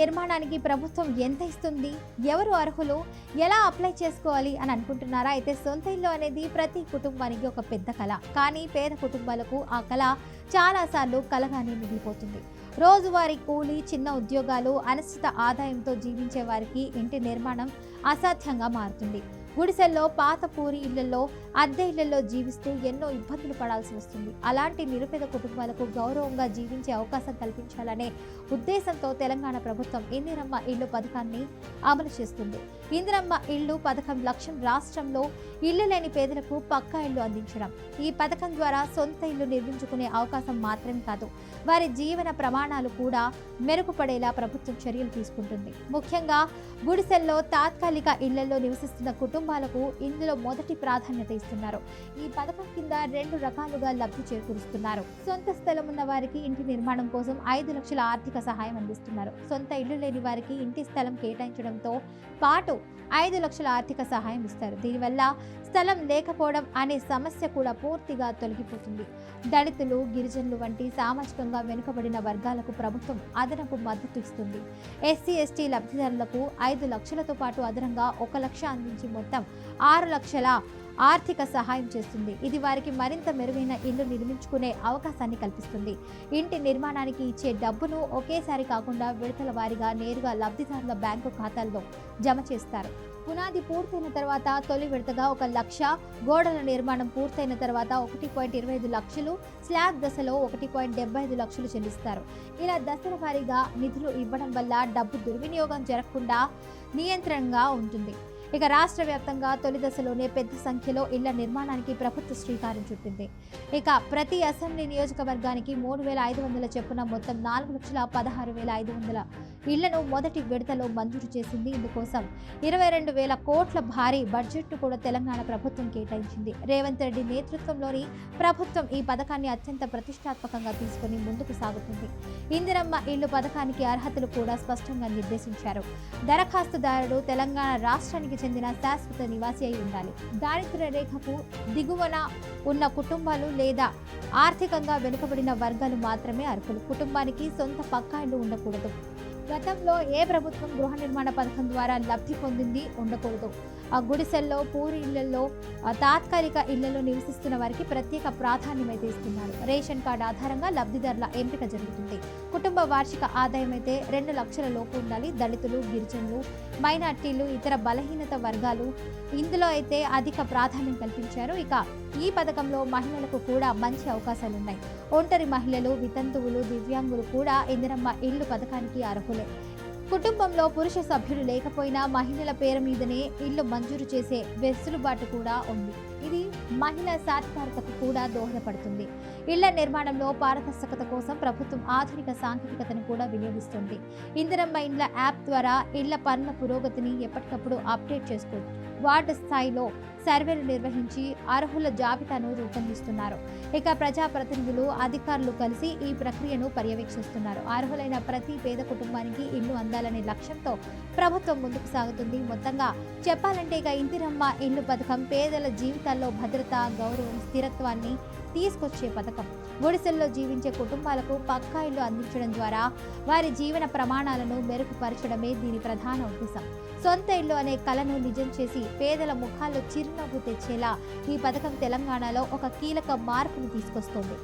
నిర్మాణానికి ప్రభుత్వం ఎంత ఇస్తుంది? ఎవరు అర్హులు? ఎలా అప్లై చేసుకోవాలి అని అనుకుంటున్నారా? అయితే సొంత ఇల్లు అనేది ప్రతి కుటుంబానికి ఒక పెద్ద కళ. కానీ పేద కుటుంబాలకు ఆ కళ చాలాసార్లు కలగానే మిగిలిపోతుంది. రోజువారీ కూలీ చిన్న ఉద్యోగాలు అనిశ్చిత ఆదాయంతో జీవించే వారికి ఇంటి నిర్మాణం అసాధ్యంగా మారుతుంది. గుడిసెల్లో పాత పూరి ఇళ్ళలో అద్దె ఇళ్ళలో జీవిస్తూ ఎన్నో ఇబ్బందులు పడాల్సి వస్తుంది. అలాంటి నిరుపేద కుటుంబాలకు గౌరవంగా జీవించే అవకాశం కల్పించాలనే ఉద్దేశంతో తెలంగాణ ప్రభుత్వం ఇందిరమ్మ ఇల్లు పథకాన్ని అమలు చేస్తుంది. ఇందిరమ్మ ఇల్లు పథకం లక్ష్యం రాష్ట్రంలో ఇల్లు లేని పేదలకు పక్కా ఇల్లు అందించడం. ఈ పథకం ద్వారా సొంత ఇల్లు నిర్మించుకునే అవకాశం మాత్రమే కాదు. వారి జీవన ప్రమాణాలు కూడా మెరుగుపడేలా ప్రభుత్వం చర్యలు తీసుకుంటుంది. ముఖ్యంగా గుడిసెల్లో తాత్కాలిక ఇళ్ళలో నివసిస్తున్న కుటుంబాలకు ఇందులో మొదటి ప్రాధాన్యత చేస్తున్నారు. ఈ పథకం కింద రెండు రకాలుగా లబ్ధి చేకూరుస్తున్నారు. సొంత స్థలం ఉన్న వారికి ఇంటి నిర్మాణం కోసం ఐదు లక్షల ఆర్థిక సహాయం అందిస్తున్నారు. సొంత ఇల్లు లేని వారికి ఇంటి స్థలం కేటాయించడంతో పాటు ఐదు లక్షల ఆర్థిక సహాయం ఇస్తారు. దీనివల్ల స్థలం లేకపోవడం అనే సమస్య కూడా పూర్తిగా తొలగిపోతుంది. దళితులు గిరిజనులు వంటి సామాజికంగా వెనుకబడిన వర్గాలకు ప్రభుత్వం అదనపు మద్దతు ఇస్తుంది. ఎస్సీ ఎస్టీ లబ్ధిదారులకు ఐదు లక్షలతో పాటు అదనంగా ఒక లక్ష అందించి మొత్తం ఆరు లక్షల ఆర్థిక సహాయం చేస్తుంది. ఇది వారికి మరింత మెరుగైన ఇల్లు నిర్మించుకునే అవకాశాన్ని కల్పిస్తుంది. ఇంటి నిర్మాణానికి ఇచ్చే డబ్బును ఒకేసారి కాకుండా విడతల వారీగా నేరుగా లబ్ధిదారుల బ్యాంకు ఖాతాల్లో జమ చేస్తారు. పునాది పూర్తయిన తర్వాత తొలి విడతగా ఒక లక్ష గోడల నిర్మాణం పూర్తయిన తర్వాత ఒకటి పాయింట్ ఇరవై ఐదు లక్షలు స్లాబ్ దశలో ఒకటి పాయింట్ డెబ్బై ఐదు లక్షలు చెల్లిస్తారు. ఇలా దశల వారీగా నిధులు ఇవ్వడం వల్ల డబ్బు దుర్వినియోగం జరగకుండా నియంత్రణగా ఉంటుంది. ఇక రాష్ట్ర వ్యాప్తంగా తొలి దశలోనే పెద్ద సంఖ్యలో ఇళ్ళ నిర్మాణానికి ప్రభుత్వ శ్రీకారం చుట్టింది. ఇక ప్రతి అసెంబ్లీ నియోజకవర్గానికి మూడు వేల ఐదు వందల చొప్పున మొత్తం నాలుగు లక్షల పదహారు వేల ఐదు వందల ఇళ్ళను మొదటి విడతలో మంజూరు చేసింది. ఇందుకోసం ఇరవై రెండు వేల కోట్ల భారీ బడ్జెట్ను కూడా తెలంగాణ ప్రభుత్వం కేటాయించింది. రేవంత్ రెడ్డి నేతృత్వంలోని ప్రభుత్వం ఈ పథకాన్ని అత్యంత ప్రతిష్టాత్మకంగా తీసుకుని ముందుకు సాగుతుంది. ఇందిరమ్మ ఇల్లు పథకానికి అర్హతలు కూడా స్పష్టంగా నిర్దేశించారు. దరఖాస్తుదారుడు తెలంగాణ రాష్ట్రానికి చెందిన శాశ్వత నివాసి అయి ఉండాలి. దారిద్ర్య రేఖకు దిగువన ఉన్న కుటుంబాలు లేదా ఆర్థికంగా వెనుకబడిన వర్గాలు మాత్రమే అర్హులు. కుటుంబానికి సొంత పక్కా ఇల్లు ఉండకూడదు. గతంలో ఏ ప్రభుత్వం గృహ నిర్మాణ పథకం ద్వారా లబ్ధి పొందింది ఉండకూడదు. గుడిసెల్లో పూరి ఇళ్ళలో తాత్కాలిక ఇళ్ళలో నివసిస్తున్న వారికి ప్రత్యేక ప్రాధాన్యమైతే ఇస్తున్నారు రేషన్ కార్డు ఆధారంగా లబ్ధిదారుల ఎంపిక జరుగుతుంది. కుటుంబ వార్షిక ఆదాయం అయితే రెండు లక్షల లోపు ఉండాలి. దళితులు గిరిజనులు మైనార్టీలు ఇతర బలహీనత వర్గాలు ఇందులో అయితే అధిక ప్రాధాన్యం కల్పించారు. ఇక ఈ పథకంలో మహిళలకు కూడా మంచి అవకాశాలు ఉన్నాయి. ఒంటరి మహిళలు వితంతువులు దివ్యాంగులు కూడా ఇందిరమ్మ ఇల్లు పథకానికి అర్హులే. కుటుంబంలో పురుష సభ్యులు లేకపోయినా మహిళల పేరు మీదనే ఇల్లు మంజూరు చేసే వెసులుబాటు కూడా ఉంది. ఇది మహిళా సాధికారతకు కూడా దోహదపడుతుంది. ఇళ్ళ నిర్మాణంలో పారదర్శకత కోసం ప్రభుత్వం ఆధునిక సాంకేతికతను కూడా వినియోగిస్తుంది. ఇందిరమ్మ ఇండ్ల యాప్ ద్వారా ఇళ్ళ పనుల పురోగతిని ఎప్పటికప్పుడు అప్డేట్ చేసుకోవచ్చు వార్డు స్థాయిలో సర్వేలు నిర్వహించి అర్హుల జాబితాను రూపొందిస్తున్నారు. ఇక ప్రజాప్రతినిధులు అధికారులు కలిసి ఈ ప్రక్రియను పర్యవేక్షిస్తున్నారు. అర్హులైన ప్రతి పేద కుటుంబానికి ఇల్లు అందాలనే లక్ష్యంతో ప్రభుత్వం ముందుకు సాగుతుంది. మొత్తంగా చెప్పాలంటే ఇక ఇందిరమ్మ ఇల్లు పథకం పేదల జీవితాల్లో భద్రత గౌరవం స్థిరత్వాన్ని తీసుకొచ్చే పథకం. గుడిసెల్లో జీవించే కుటుంబాలకు పక్కా ఇల్లు అందించడం ద్వారా వారి జీవన ప్రమాణాలను మెరుగుపరచడమే దీని ప్రధాన ఉద్దేశం. సొంత ఇల్లు అనే కలను నిజం చేసి పేదల ముఖాల్లో చిరునవ్వు తెచ్చేలా ఈ పథకం తెలంగాణలో ఒక కీలక మార్పును తీసుకొస్తుంది.